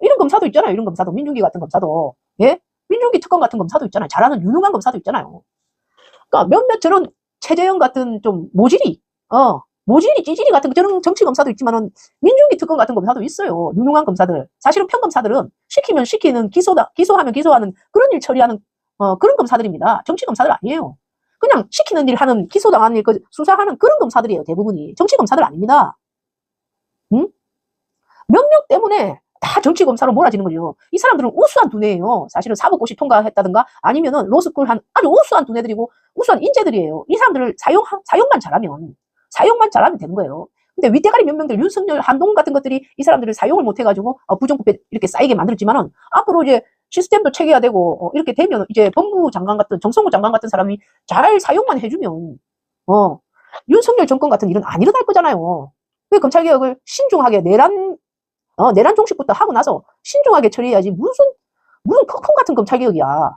이런 검사도 있잖아요. 이런 검사도 민중기 같은 검사도 예 민중기 특검 같은 검사도 있잖아요. 잘하는 유능한 검사도 있잖아요. 그러니까 몇몇 저런 최재형 같은 좀 모질이 어 모질이 찌질이 같은 저런 정치 검사도 있지만은 민중기 특검 같은 검사도 있어요. 유능한 검사들. 사실은 평검사들은 시키면 시키는 기소다 기소하면 기소하는 그런 일 처리하는 어, 그런 검사들입니다. 정치 검사들 아니에요. 그냥 시키는 일 하는 기소당하는 일 그 수사하는 그런 검사들이에요. 대부분이 정치 검사들 아닙니다. 응? 명령 때문에 다 정치 검사로 몰아지는 거죠. 이 사람들은 우수한 두뇌예요. 사실은 사법고시 통과했다든가 아니면은 로스쿨 한 아주 우수한 두뇌들이고 우수한 인재들이에요. 이 사람들을 사용 사용만 잘하면 사용만 잘하면 되는 거예요. 근데 윗대가리 몇 명들 윤석열, 한동 같은 것들이 이 사람들을 사용을 못 해가지고 어, 부정부패 이렇게 쌓이게 만들었지만은 앞으로 이제 시스템도 체계화 되고 어, 이렇게 되면 이제 법무 장관 같은 정성호 장관 같은 사람이 잘 사용만 해주면 어 윤석열 정권 같은 일은 안 일어날 거잖아요. 왜 검찰 개혁을 신중하게 내란 어, 내란 종식부터 하고 나서 신중하게 처리해야지 무슨 무슨 坑坑 같은 검찰 개혁이야.